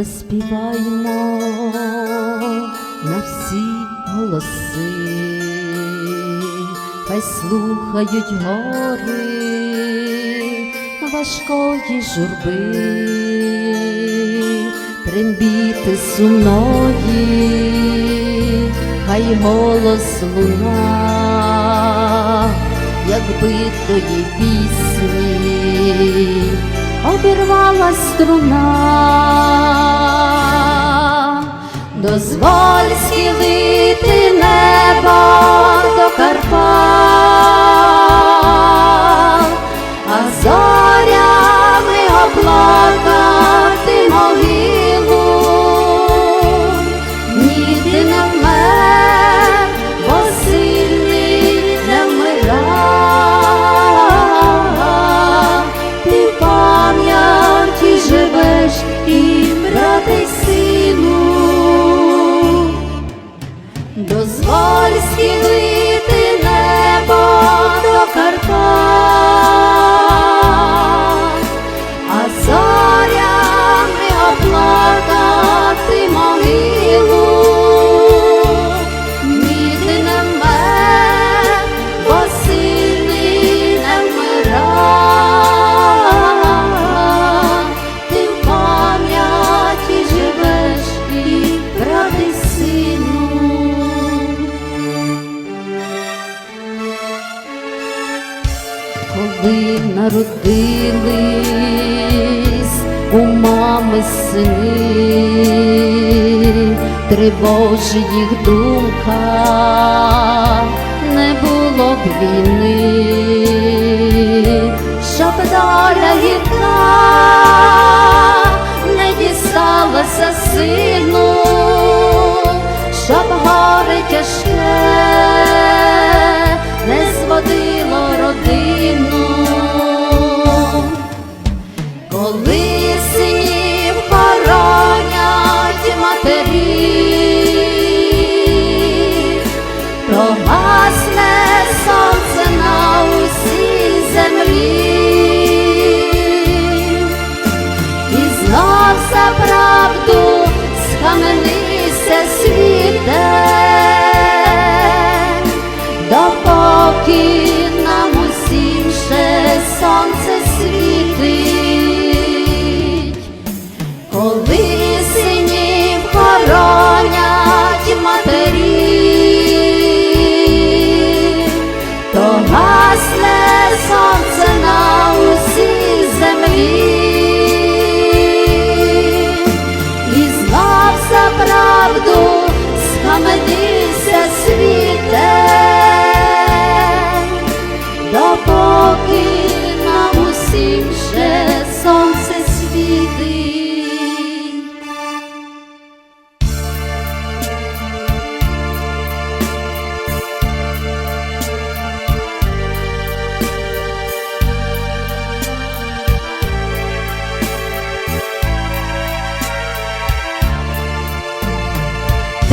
разом заспіваймо на всі голоси, хай слухають гори важкої журби, трембіти сумної, хай голос луна, як битої пісні, обірвала струна, дозволь схилити небо до Карпат, а зорями оплакати народились у мами сини, тривожить їх думка, не було б війни, щоб доля гірка не дісталася сину, коли Mama did.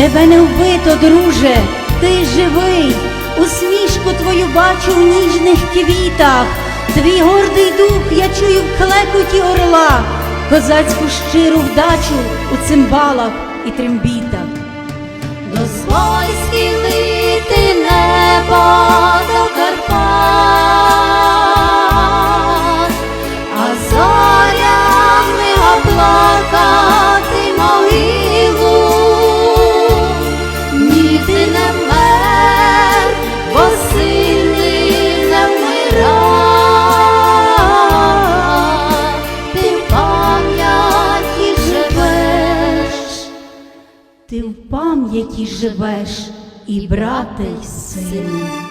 Тебе не вбито, друже, ти живий, усмішку твою бачу в ніжних квітах, твій гордий дух я чую в клекоті орла, козацьку щиру вдачу у цимбалах і трембітах. Дозволь схилити небо до Карпат, пам'яті живеш, і брате й сину.